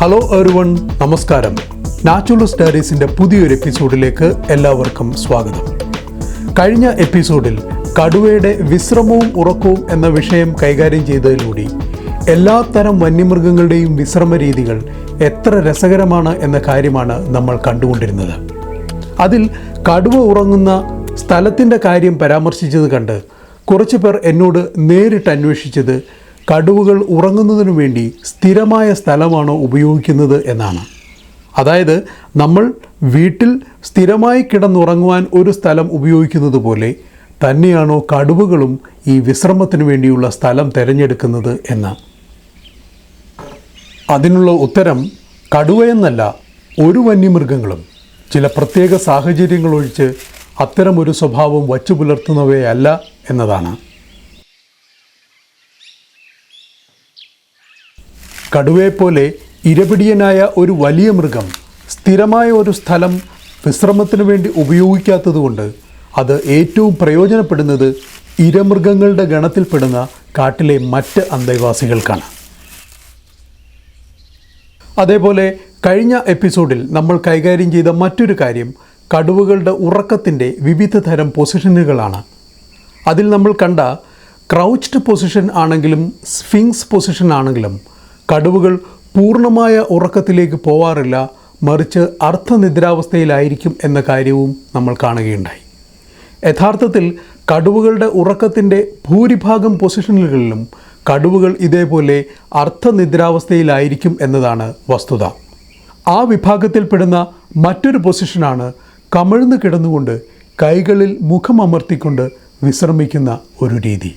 Hello everyone നമസ്കാരം natural സ്റ്റഡീസിന്റെ പുതിയൊരു എപ്പിസോഡിലേക്ക് എല്ലാവർക്കും സ്വാഗതം. കഴിഞ്ഞ എപ്പിസോഡിൽ കടുവയുടെ വിശ്രമവും ഉറക്കവും എന്ന വിഷയം കൈകാര്യം ചെയ്തതിലൂടെ എല്ലാ തരം വന്യമൃഗങ്ങളുടെയും വിശ്രമ രീതികൾ എത്ര രസകരമാണ് എന്ന കാര്യമാണ് നമ്മൾ കണ്ടുകൊണ്ടിരുന്നത്. അതിൽ കടുവ ഉറങ്ങുന്ന സ്ഥലത്തിന്റെ കാര്യം പരാമർശിച്ചത് കണ്ട് കുറച്ച് പേർ എന്നോട് നേരിട്ട് അന്വേഷിച്ചത് കടുവകൾ ഉറങ്ങുന്നതിനു വേണ്ടി സ്ഥിരമായ സ്ഥലമാണ് ഉപയോഗിക്കുന്നത് എന്നാണ്. അതായത് നമ്മൾ വീട്ടിൽ സ്ഥിരമായി കിടന്നുറങ്ങുവാൻ ഒരു സ്ഥലം ഉപയോഗിക്കുന്നത് പോലെ തന്നെയാണോ കടുവകളും ഈ വിശ്രമത്തിന് വേണ്ടിയുള്ള സ്ഥലം തിരഞ്ഞെടുക്കുന്നത് എന്ന്. അതിനുള്ള ഉത്തരം കടുവയെന്നല്ല ഒരു വന്യമൃഗങ്ങളും. ചില പ്രത്യേക സാഹചര്യങ്ങൾ ഒഴിച്ച് അത്തരമൊരു സ്വഭാവം വച്ചു പുലർത്തുന്നവയല്ല എന്നതാണ്. കടുവയെപ്പോലെ ഇരപിടിയനായ ഒരു വലിയ മൃഗം സ്ഥിരമായ ഒരു സ്ഥലം വിശ്രമത്തിന് വേണ്ടി ഉപയോഗിക്കാത്തതുകൊണ്ട് അത് ഏറ്റവും പ്രയോജനപ്പെടുന്നത് ഇരമൃഗങ്ങളുടെ ഗണത്തിൽപ്പെടുന്ന കാട്ടിലെ മറ്റ് അന്തേവാസികൾക്കാണ്. അതേപോലെ കഴിഞ്ഞ എപ്പിസോഡിൽ നമ്മൾ കൈകാര്യം ചെയ്ത മറ്റൊരു കാര്യം കടുവകളുടെ ഉറക്കത്തിന്റെ വിവിധ തരം പൊസിഷനുകളാണ്. അതിൽ നമ്മൾ കണ്ട ക്രൗച്ച്ഡ് പൊസിഷൻ ആണെങ്കിലും സ്ഫിങ്സ് പൊസിഷൻ ആണെങ്കിലും കടുവകൾ പൂർണമായ ഉറക്കത്തിലേക്ക് പോവാറില്ല മറിച്ച് അർത്ഥനിദ്രാവസ്ഥയിലായിരിക്കും എന്ന കാര്യവും നമ്മൾ കാണുകയുണ്ടായി. യഥാർത്ഥത്തിൽ കടുവകളുടെ ഉറക്കത്തിന്റെ ഭൂരിഭാഗം പൊസിഷനുകളിലും കടുവകൾ ഇതേപോലെ അർത്ഥനിദ്രാവസ്ഥയിലായിരിക്കും എന്നതാണ് വസ്തുത. ആ വിഭാഗത്തിൽപ്പെടുന്ന മറ്റൊരു പൊസിഷനാണ് കമിഴ്ന്ന് കിടന്നുകൊണ്ട് കൈകളിൽ മുഖമമർത്തിക്കൊണ്ട് വിശ്രമിക്കുന്ന ഒരു രീതി.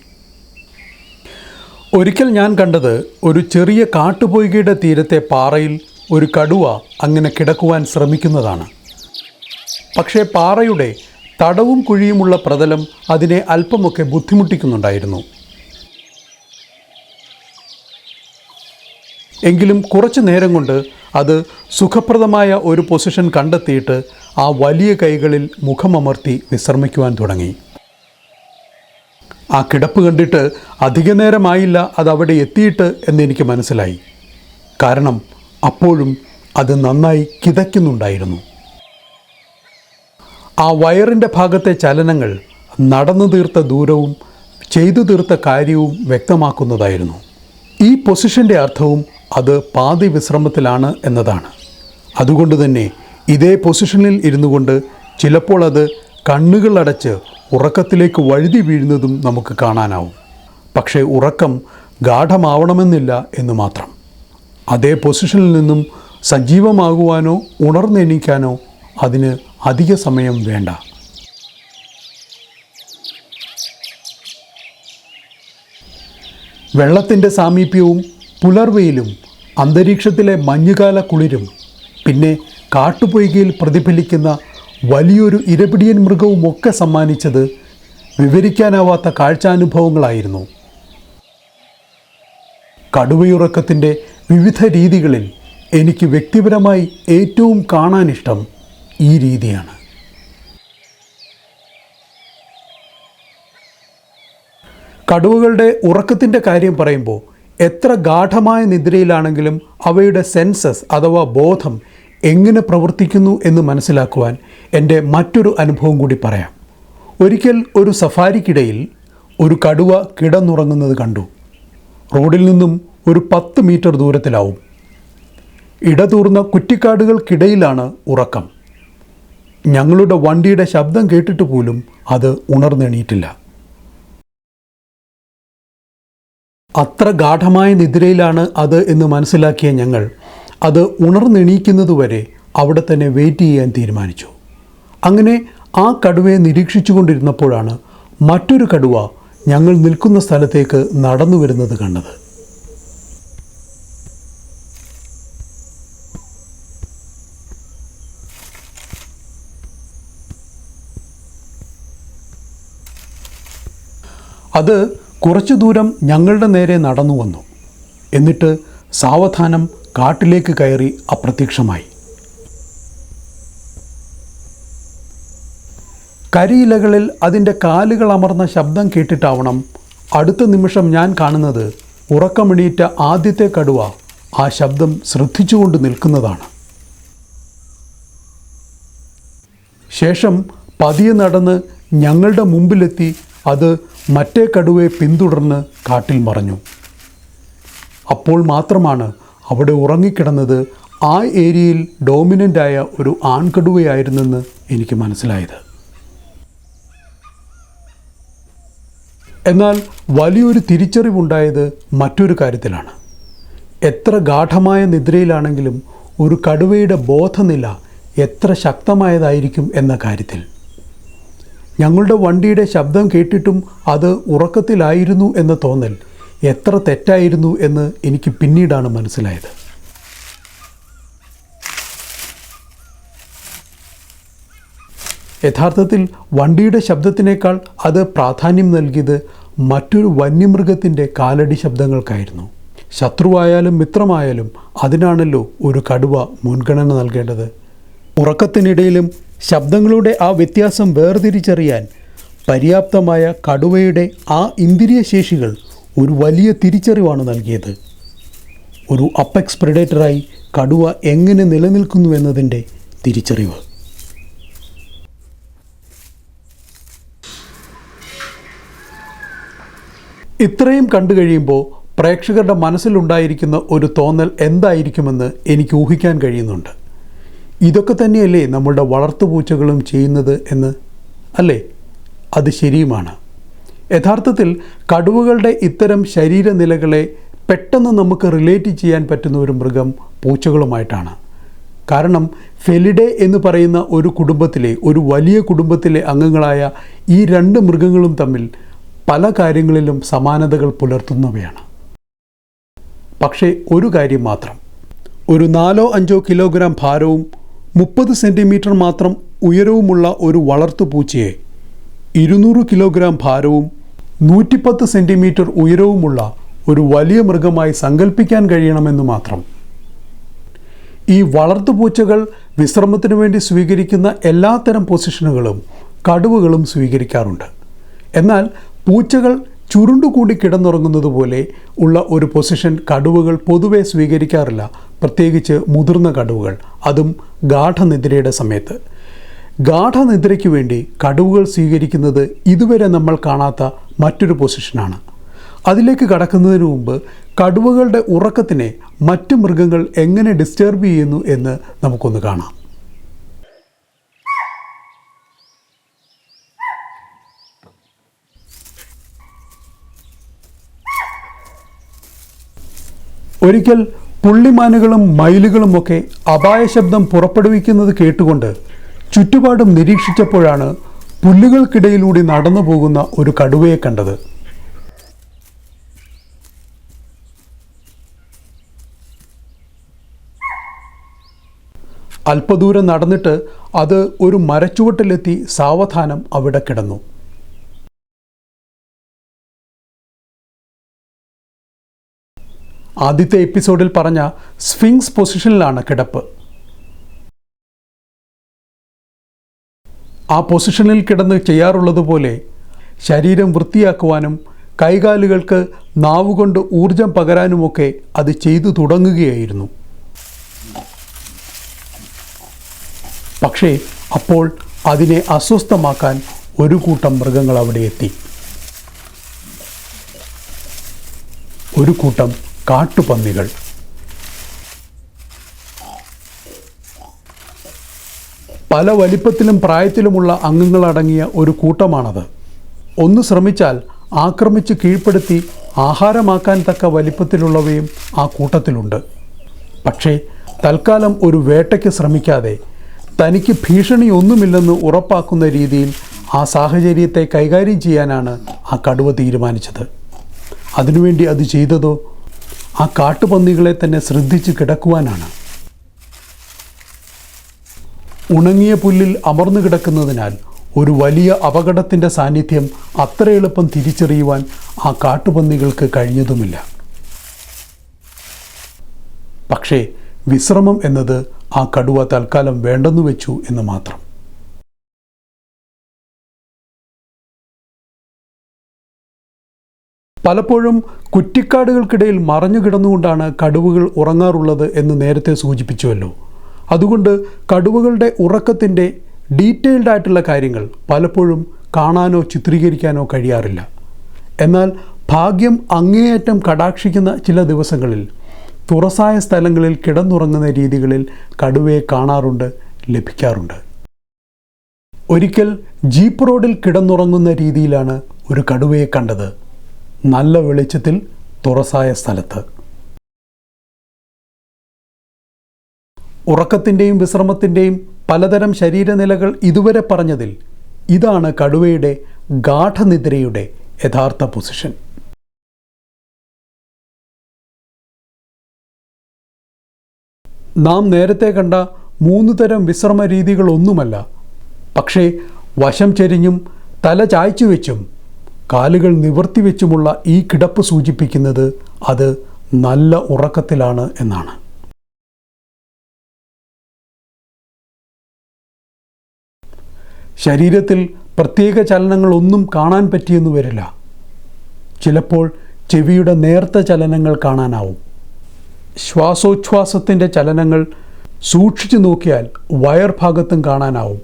ഒരിക്കൽ ഞാൻ കണ്ടത് ഒരു ചെറിയ കാട്ടുപൊയ്കയുടെ തീരത്തെ പാറയിൽ ഒരു കടുവ അങ്ങനെ കിടക്കുവാൻ ശ്രമിക്കുന്നതാണ്. പക്ഷേ പാറയുടെ തടവും കുഴിയുമുള്ള പ്രതലം അതിനെ അല്പമൊക്കെ ബുദ്ധിമുട്ടിക്കുന്നുണ്ടായിരുന്നു. എങ്കിലും കുറച്ചു നേരം കൊണ്ട് അത് സുഖപ്രദമായ ഒരു പൊസിഷൻ കണ്ടെത്തിയിട്ട് ആ വലിയ കൈകളിൽ മുഖമമർത്തി വിശ്രമിക്കുവാൻ തുടങ്ങി. ആ കിടപ്പ് കണ്ടിട്ട് അധിക നേരമായില്ല അത് അവിടെ എത്തിയിട്ട് എന്നെനിക്ക് മനസ്സിലായി. കാരണം അപ്പോഴും അത് നന്നായി കിതയ്ക്കുന്നുണ്ടായിരുന്നു. ആ വയറിന്റെ ഭാഗത്തെ ചലനങ്ങൾ നടന്നു തീർത്ത ദൂരവും ചെയ്തു തീർത്ത കാര്യവും വ്യക്തമാക്കുന്നതായിരുന്നു. ഈ പൊസിഷന്റെ അർത്ഥവും അത് പാതി വിശ്രമത്തിലാണ് എന്നതാണ്. അതുകൊണ്ട് തന്നെ ഇതേ പൊസിഷനിൽ ഇരുന്നു കൊണ്ട് ചിലപ്പോൾ അത് കണ്ണുകൾ അടച്ച് ഉറക്കത്തിലേക്ക് വഴുതി വീഴുന്നതും നമുക്ക് കാണാനാവും. പക്ഷേ ഉറക്കം ഗാഠമാവണമെന്നില്ല എന്ന് മാത്രം. അതേ പൊസിഷനിൽ നിന്നും സജീവമാകുവാനോ ഉണർന്നെണീക്കാനോ അതിന് അധിക സമയം വേണ്ട. വെള്ളത്തിന്റെ സാമീപ്യവും പുലർവെയിലും അന്തരീക്ഷത്തിലെ മഞ്ഞുകാല കുളിരും പിന്നെ കാട്ടുപൊയ്കയിൽ പ്രതിഫലിക്കുന്ന വലിയൊരു ഇരപിടിയൻ മൃഗവും ഒക്കെ സമ്മാനിച്ചത് വിവരിക്കാനാവാത്ത കാഴ്ചാനുഭവങ്ങളായിരുന്നു. കടുവയുറക്കത്തിന്റെ വിവിധ രീതികളിൽ എനിക്ക് വ്യക്തിപരമായി ഏറ്റവും കാണാനിഷ്ടം ഈ രീതിയാണ്. കടുവകളുടെ ഉറക്കത്തിന്റെ കാര്യം പറയുമ്പോൾ എത്ര ഗാഠമായ നിദ്രയിലാണെങ്കിലും അവയുടെ സെൻസസ് അഥവാ ബോധം എങ്ങനെ പ്രവർത്തിക്കുന്നു എന്ന് മനസ്സിലാക്കുവാൻ എന്റെ മറ്റൊരു അനുഭവം കൂടി പറയാം. ഒരിക്കൽ ഒരു സഫാരിക്കിടയിൽ ഒരു കടുവ കിടന്നുറങ്ങുന്നത് കണ്ടു. റോഡിൽ നിന്നും ഒരു പത്ത് മീറ്റർ ദൂരത്തിലാവും. ഇടതൂർന്ന കുറ്റിക്കാടുകൾക്കിടയിലാണ് ഉറക്കം. ഞങ്ങളുടെ വണ്ടിയുടെ ശബ്ദം കേട്ടിട്ട് പോലും അത് ഉണർന്നെണീറ്റില്ല. അത്ര ഗാഠമായ നിദ്രയിലാണ് അത് എന്ന് മനസ്സിലാക്കിയ ഞങ്ങൾ അത് ഉണർന്നെണീക്കുന്നതുവരെ അവിടെ തന്നെ വെയിറ്റ് ചെയ്യാൻ തീരുമാനിച്ചു. അങ്ങനെ ആ കടുവയെ നിരീക്ഷിച്ചു കൊണ്ടിരുന്നപ്പോഴാണ് മറ്റൊരു കടുവ ഞങ്ങൾ നിൽക്കുന്ന സ്ഥലത്തേക്ക് നടന്നു വരുന്നത് കണ്ടത്. അത് കുറച്ചു ദൂരം ഞങ്ങളുടെ നേരെ നടന്നു വന്നു എന്നിട്ട് സാവധാനം കാട്ടിലേക്ക് കയറി അപ്രത്യക്ഷമായി. കരിയിലകളിൽ അതിന്റെ കാലുകൾ അമർന്ന ശബ്ദം കേട്ടിട്ടാവണം അടുത്ത നിമിഷം ഞാൻ കാണുന്നത് ഉറക്കമെണീറ്റ ആദ്യത്തെ കടുവ ആ ശബ്ദം ശ്രദ്ധിച്ചുകൊണ്ട് നിൽക്കുന്നതാണ്. ശേഷം പതിയെ നടന്ന് ഞങ്ങളുടെ മുമ്പിലെത്തി അത് മറ്റേ കടുവയെ പിന്തുടർന്ന് കാട്ടിൽ മറഞ്ഞു. അപ്പോൾ മാത്രമാണ് അവിടെ ഉറങ്ങിക്കിടന്നത് ആ ഏരിയയിൽ ഡോമിനന്റായ ഒരു ആൺകടുവയായിരുന്നെന്ന് എനിക്ക് മനസ്സിലായത്. എന്നാൽ വലിയൊരു തിരിച്ചറിവുണ്ടായത് മറ്റൊരു കാര്യത്തിലാണ്. എത്ര ഗാഠമായ നിദ്രയിലാണെങ്കിലും ഒരു കടുവയുടെ ബോധനില എത്ര ശക്തമായതായിരിക്കും എന്ന കാര്യത്തിൽ. ഞങ്ങളുടെ വണ്ടിയുടെ ശബ്ദം കേട്ടിട്ടും അത് ഉറക്കത്തിലായിരുന്നു എന്ന തോന്നൽ എത്ര തെറ്റായിരുന്നു എന്ന് എനിക്ക് പിന്നീടാണ് മനസ്സിലായത്. യഥാർത്ഥത്തിൽ വണ്ടിയുടെ ശബ്ദത്തിനേക്കാൾ അത് പ്രാധാന്യം നൽകിയത് മറ്റൊരു വന്യമൃഗത്തിന്റെ കാലടി ശബ്ദങ്ങൾക്കായിരുന്നു. ശത്രുവായാലും മിത്രമായാലും അതിനാണല്ലോ ഒരു കടുവ മുൻഗണന നൽകേണ്ടത്. ഉറക്കത്തിനിടയിലും ശബ്ദങ്ങളുടെ ആ വ്യത്യാസം വേർതിരിച്ചറിയാൻ പര്യാപ്തമായ കടുവയുടെ ആ ഇന്ദ്രിയ ശേഷികൾ ഒരു വലിയ തിരിച്ചറിവാണ് നൽകിയത്. ഒരു അപ്പെക്സ് പ്രിഡേറ്ററായി കടുവ എങ്ങനെ നിലനിൽക്കുന്നു എന്നതിന്റെ തിരിച്ചറിവ്. ഇത്രയും കണ്ടു കഴിയുമ്പോൾ പ്രേക്ഷകരുടെ മനസ്സിലുണ്ടായിരിക്കുന്ന ഒരു തോന്നൽ എന്തായിരിക്കുമെന്ന് എനിക്ക് ഊഹിക്കാൻ കഴിയുന്നുണ്ട്. ഇതൊക്കെ തന്നെയല്ലേ നമ്മളുടെ വളർത്തുപൂച്ചകളും ചെയ്യുന്നത് എന്ന്? അല്ലേ? അത് ശരിയുമാണ്. യഥാർത്ഥത്തിൽ കടുവകളുടെ ഇത്തരം ശരീരനിലകളെ പെട്ടെന്ന് നമുക്ക് റിലേറ്റ് ചെയ്യാൻ പറ്റുന്ന ഒരു മൃഗം പൂച്ചകളുമായിട്ടാണ്. കാരണം ഫെലിഡെ എന്ന് പറയുന്ന ഒരു കുടുംബത്തിലെ ഒരു വലിയ കുടുംബത്തിലെ അംഗങ്ങളായ ഈ രണ്ട് മൃഗങ്ങളും തമ്മിൽ പല കാര്യങ്ങളിലും സമാനതകൾ പുലർത്തുന്നവയാണ്. പക്ഷേ ഒരു കാര്യം മാത്രം. ഒരു നാലോ അഞ്ചോ കിലോഗ്രാം ഭാരവും മുപ്പത് സെന്റിമീറ്റർ മാത്രം ഉയരവുമുള്ള ഒരു വളർത്തുപൂച്ചയെ ഇരുന്നൂറ് കിലോഗ്രാം ഭാരവും നൂറ്റിപ്പത്ത് സെന്റിമീറ്റർ ഉയരവുമുള്ള ഒരു വലിയ മൃഗമായി സങ്കല്പിക്കാൻ കഴിയണമെന്ന് മാത്രം. ഈ വളർത്തുപൂച്ചകൾ വിശ്രമത്തിനു വേണ്ടി സ്വീകരിക്കുന്ന എല്ലാത്തരം പൊസിഷനുകളും കടുവകളും സ്വീകരിക്കാറുണ്ട്. എന്നാൽ പൂച്ചകൾ ചുരുണ്ടുകൂടി കിടന്നുറങ്ങുന്നത് പോലെ ഉള്ള ഒരു പൊസിഷൻ കടുവകൾ പൊതുവെ സ്വീകരിക്കാറില്ല. പ്രത്യേകിച്ച് മുതിർന്ന കടുവകൾ അതും ഗാഠനിദ്രയുടെ സമയത്ത്. ഗാഠനിദ്രയ്ക്ക് വേണ്ടി കടുവകൾ സ്വീകരിക്കുന്നത് ഇതുവരെ നമ്മൾ കാണാത്ത മറ്റൊരു പൊസിഷനാണ് അതിലേക്ക് കടക്കുന്നതിന് മുമ്പ് കടുവകളുടെ ഉറക്കത്തിനെ മറ്റ് മൃഗങ്ങൾ എങ്ങനെ ഡിസ്റ്റർബ് ചെയ്യുന്നു എന്ന് നമുക്കൊന്ന് കാണാം. ഒരിക്കൽ പുള്ളിമാനുകളും മയിലുകളുമൊക്കെ അപായ ശബ്ദം പുറപ്പെടുവിക്കുന്നത് കേട്ടുകൊണ്ട് ചുറ്റുപാടും നിരീക്ഷിച്ചപ്പോഴാണ് പുല്ലുകൾക്കിടയിലൂടെ നടന്നു പോകുന്ന ഒരു കടുവയെ കണ്ടത്. അല്പദൂരം നടന്നിട്ട് അത് ഒരു മരച്ചുവട്ടിലെത്തി സാവധാനം അവിടെ കിടന്നു. ആദ്യത്തെ എപ്പിസോഡിൽ പറഞ്ഞ സ്ഫിങ്സ് പൊസിഷനിലാണ് കിടപ്പ്. ആ പൊസിഷനിൽ കിടന്ന് ചെയ്യാറുള്ളതുപോലെ ശരീരം വൃത്തിയാക്കുവാനും കൈകാലുകൾക്ക് നാവുകൊണ്ട് ഊർജം പകരാനുമൊക്കെ അത് ചെയ്തു തുടങ്ങുകയായിരുന്നു. പക്ഷേ അപ്പോൾ അതിനെ അസ്വസ്ഥമാക്കാൻ ഒരു കൂട്ടം മൃഗങ്ങൾ അവിടെ എത്തി. ഒരു കൂട്ടം കാട്ടുപന്നികൾ. പല വലിപ്പത്തിലും പ്രായത്തിലുമുള്ള അംഗങ്ങളടങ്ങിയ ഒരു കൂട്ടമാണത്. ഒന്ന് ശ്രമിച്ചാൽ ആക്രമിച്ച് കീഴ്പ്പെടുത്തി ആഹാരമാക്കാൻ തക്ക വലിപ്പത്തിലുള്ളവയും ആ കൂട്ടത്തിലുണ്ട്. പക്ഷേ തൽക്കാലം ഒരു വേട്ടയ്ക്ക് ശ്രമിക്കാതെ തനിക്ക് ഭീഷണിയൊന്നുമില്ലെന്ന് ഉറപ്പാക്കുന്ന രീതിയിൽ ആ സാഹചര്യത്തെ കൈകാര്യം ചെയ്യാനാണ് ആ കടുവ തീരുമാനിച്ചത്. അതിനുവേണ്ടി അത് ചെയ്തതോ ആ കാട്ടുപന്നികളെ തന്നെ ശ്രദ്ധിച്ച് കിടക്കുവാനാണ്. ഉണങ്ങിയ പുല്ലിൽ അമർന്നു കിടക്കുന്നതിനാൽ ഒരു വലിയ അപകടത്തിന്റെ സാന്നിധ്യം അത്ര എളുപ്പം തിരിച്ചറിയുവാൻ ആ കാട്ടുപന്നികൾക്ക് കഴിഞ്ഞതുമില്ല. പക്ഷേ വിശ്രമം എന്നത് ആ കടുവ തൽക്കാലം വേണ്ടെന്നു വെച്ചു എന്ന് മാത്രം. പലപ്പോഴും കുറ്റിക്കാടുകൾക്കിടയിൽ മറഞ്ഞു കിടന്നുകൊണ്ടാണ് കടുവകൾ ഉറങ്ങാറുള്ളത് എന്ന് നേരത്തെ സൂചിപ്പിച്ചുവല്ലോ. അതുകൊണ്ട് കടുവകളുടെ ഉറക്കത്തിന്റെ ഡീറ്റെയിൽഡ് ആയിട്ടുള്ള കാര്യങ്ങൾ പലപ്പോഴും കാണാനോ ചിത്രീകരിക്കാനോ കഴിയാറില്ല. എന്നാൽ ഭാഗ്യം അങ്ങേയറ്റം കടാക്ഷിക്കുന്ന ചില ദിവസങ്ങളിൽ തുറസായ സ്ഥലങ്ങളിൽ കിടന്നുറങ്ങുന്ന രീതികളിൽ കടുവയെ കാണാറുണ്ട് ലഭിക്കാറുണ്ട്. ഒരിക്കൽ ജീപ്പ് റോഡിൽ കിടന്നുറങ്ങുന്ന രീതിയിലാണ് ഒരു കടുവയെ കണ്ടത്. നല്ല വെളിച്ചത്തിൽ തുറസായ സ്ഥലത്ത്. ഉറക്കത്തിന്റെയും വിശ്രമത്തിന്റെയും പലതരം ശരീരനിലകൾ ഇതുവരെ പറഞ്ഞതിൽ ഇതാണ് കടുവയുടെ ഗാഠനിദ്രയുടെ യഥാർത്ഥ പൊസിഷൻ നാം നേരത്തെ കണ്ട മൂന്ന് തരം വിശ്രമ രീതികളൊന്നുമല്ല. പക്ഷേ വശം ചെരിഞ്ഞും തല ചായ്ച്ചു വെച്ചും കാലുകൾ നിവർത്തി വെച്ചുമുള്ള ഈ കിടപ്പ് സൂചിപ്പിക്കുന്നത് അത് നല്ല ഉറക്കത്തിലാണ് എന്നാണ്. ശരീരത്തിൽ പ്രത്യേക ചലനങ്ങളൊന്നും കാണാൻ പറ്റിയെന്ന് വരില്ല. ചിലപ്പോൾ ചെവിയുടെ നേർത്ത ചലനങ്ങൾ കാണാനാവും. ശ്വാസോച്ഛ്വാസത്തിന്റെ ചലനങ്ങൾ സൂക്ഷിച്ചു നോക്കിയാൽ വയർ ഭാഗത്തും കാണാനാവും.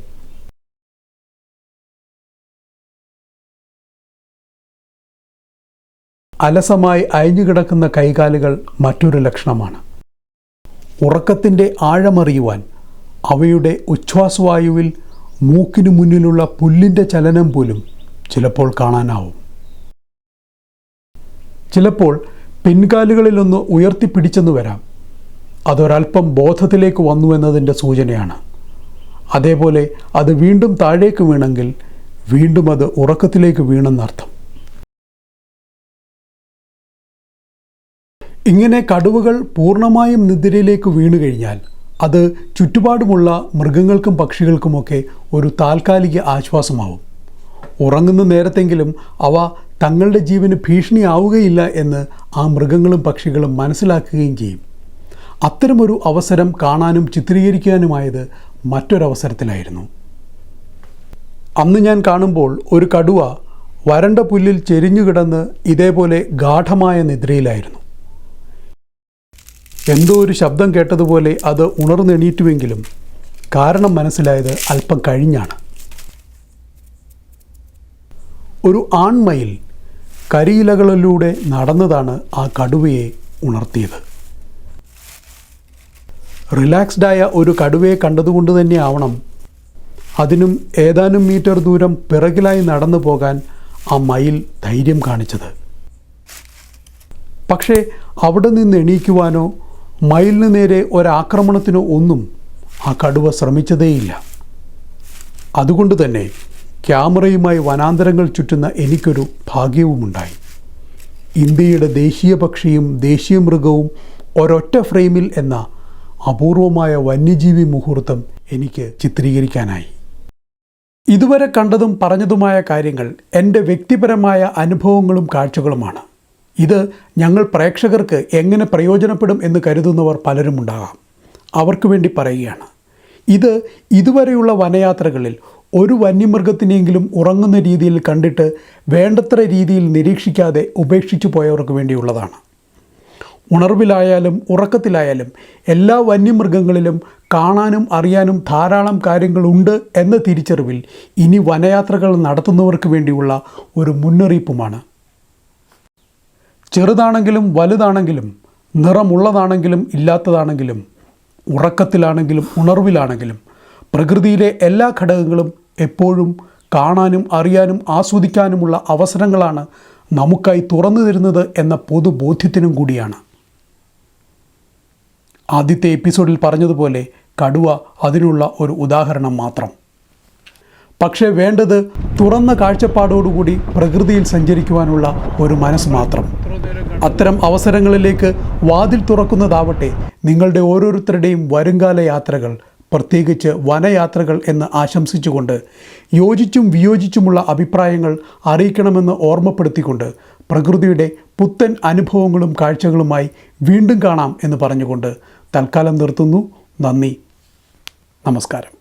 അലസമായി അയഞ്ഞുകിടക്കുന്ന കൈകാലുകൾ മറ്റൊരു ലക്ഷണമാണ്. ഉറക്കത്തിന്റെ ആഴമറിയുവാൻ അവയുടെ ഉച്ഛ്വാസവായുവിൽ മൂക്കിനു മുന്നിലുള്ള പുല്ലിന്റെ ചലനം പോലും ചിലപ്പോൾ കാണാനാവും. ചിലപ്പോൾ പിൻകാലുകളിലൊന്ന് ഉയർത്തിപ്പിടിച്ചെന്ന് വരാം. അതൊരൽപ്പം ബോധത്തിലേക്ക് വന്നു എന്നതിന്റെ സൂചനയാണ്. അതേപോലെ അത് വീണ്ടും താഴേക്ക് വീണെങ്കിൽ വീണ്ടും അത് ഉറക്കത്തിലേക്ക് വീണെന്നർത്ഥം. ഇങ്ങനെ കടുവകൾ പൂർണമായും നിദ്രയിലേക്ക് വീണു കഴിഞ്ഞാൽ അത് ചുറ്റുപാടുമുള്ള മൃഗങ്ങൾക്കും പക്ഷികൾക്കുമൊക്കെ ഒരു താൽക്കാലിക ആശ്വാസമാവും. ഉറങ്ങുന്ന നേരത്തെങ്കിലും അവ തങ്ങളുടെ ജീവന് ഭീഷണിയാവുകയില്ല എന്ന് ആ മൃഗങ്ങളും പക്ഷികളും മനസ്സിലാക്കുകയും ചെയ്യും. അത്തരമൊരു അവസരം കാണാനും ചിത്രീകരിക്കാനുമായത് മറ്റൊരവസരത്തിലായിരുന്നു. അന്ന് ഞാൻ കാണുമ്പോൾ ഒരു കടുവ വരണ്ട പുല്ലിൽ ചെരിഞ്ഞു കിടന്ന് ഇതേപോലെ ഗാഠമായ നിദ്രയിലായിരുന്നു. എന്തോ ഒരു ശബ്ദം കേട്ടതുപോലെ അത് ഉണർന്നെണീറ്റുവെങ്കിലും കാരണം മനസ്സിലായത് അല്പം കഴിഞ്ഞാണ്. ഒരു ആൺമയിൽ കരിയിലകളിലൂടെ നടന്നതാണ് ആ കടുവയെ ഉണർത്തിയത്. റിലാക്സ്ഡായ ഒരു കടുവയെ കണ്ടതുകൊണ്ട് തന്നെ ആവണം. അതിനും ഏതാനും മീറ്റർ ദൂരം പിറകിലായി നടന്നു പോകാൻ ആ മയിൽ ധൈര്യം കാണിച്ചത്. പക്ഷേ അവിടെ നിന്ന് എണീക്കുവാനോ മയിലിന് നേരെ ഒരാക്രമണത്തിനോ ഒന്നും ആ കടുവ ശ്രമിച്ചതേയില്ല. അതുകൊണ്ട് തന്നെ ക്യാമറയുമായി വനാന്തരങ്ങൾ ചുറ്റുന്ന എനിക്കൊരു ഭാഗ്യവുമുണ്ടായി. ഇന്ത്യയുടെ ദേശീയ പക്ഷിയും ദേശീയ മൃഗവും ഒരൊറ്റ ഫ്രെയിമിൽ എന്ന അപൂർവമായ വന്യജീവി മുഹൂർത്തം എനിക്ക് ചിത്രീകരിക്കാനായി. ഇതുവരെ കണ്ടതും പറഞ്ഞതുമായ കാര്യങ്ങൾ എന്റെ വ്യക്തിപരമായ അനുഭവങ്ങളും കാഴ്ചകളുമാണ്. ഇത് ഞങ്ങൾ പ്രേക്ഷകർക്ക് എങ്ങനെ പ്രയോജനപ്പെടും എന്ന് കരുതുന്നവർ പലരും ഉണ്ടാകാം. അവർക്ക് വേണ്ടി പറയുകയാണ്. ഇത് ഇതുവരെയുള്ള വനയാത്രകളിൽ ഒരു വന്യമൃഗത്തിനെങ്കിലും ഉറങ്ങുന്ന രീതിയിൽ കണ്ടിട്ട് വേണ്ടത്ര രീതിയിൽ നിരീക്ഷിക്കാതെ ഉപേക്ഷിച്ചു പോയവർക്ക് വേണ്ടിയുള്ളതാണ്. ഉണർവിലായാലും ഉറക്കത്തിലായാലും എല്ലാ വന്യമൃഗങ്ങളിലും കാണാനും അറിയാനും ധാരാളം കാര്യങ്ങളുണ്ട് എന്ന തിരിച്ചറിവിൽ ഇനി വനയാത്രകൾ നടത്തുന്നവർക്ക് വേണ്ടിയുള്ള ഒരു മുന്നറിയിപ്പുമാണ് ചെറുതാണെങ്കിലും വലുതാണെങ്കിലും നിറമുള്ളതാണെങ്കിലും ഇല്ലാത്തതാണെങ്കിലും ഉറക്കത്തിലാണെങ്കിലും ഉണർവിലാണെങ്കിലും പ്രകൃതിയിലെ എല്ലാ ഘടകങ്ങളും എപ്പോഴും കാണാനും അറിയാനും ആസ്വദിക്കാനുമുള്ള അവസരങ്ങളാണ് നമുക്കായി തുറന്നു തരുന്നത് എന്ന പൊതുബോധ്യത്തിനും കൂടിയാണ്. ആദ്യത്തെ എപ്പിസോഡിൽ പറഞ്ഞതുപോലെ കടുവ അതിനുള്ള ഒരു ഉദാഹരണം മാത്രം. പക്ഷേ വേണ്ടത് തുറന്ന കാഴ്ചപ്പാടോടുകൂടി പ്രകൃതിയിൽ സഞ്ചരിക്കുവാനുള്ള ഒരു മനസ്സ് മാത്രം. അത്തരം അവസരങ്ങളിലേക്ക് വാതിൽ തുറക്കുന്നതാവട്ടെ നിങ്ങളുടെ ഓരോരുത്തരുടെയും വരുംകാല യാത്രകൾ പ്രത്യേകിച്ച് വനയാത്രകൾ എന്ന് ആശംസിച്ചുകൊണ്ട് യോജിച്ചും വിയോജിച്ചുമുള്ള അഭിപ്രായങ്ങൾ അറിയിക്കണമെന്ന് ഓർമ്മപ്പെടുത്തിക്കൊണ്ട് പ്രകൃതിയുടെ പുത്തൻ അനുഭവങ്ങളും കാഴ്ചകളുമായി വീണ്ടും കാണാം എന്ന് പറഞ്ഞുകൊണ്ട് തൽക്കാലം നിർത്തുന്നു. നന്ദി. നമസ്കാരം.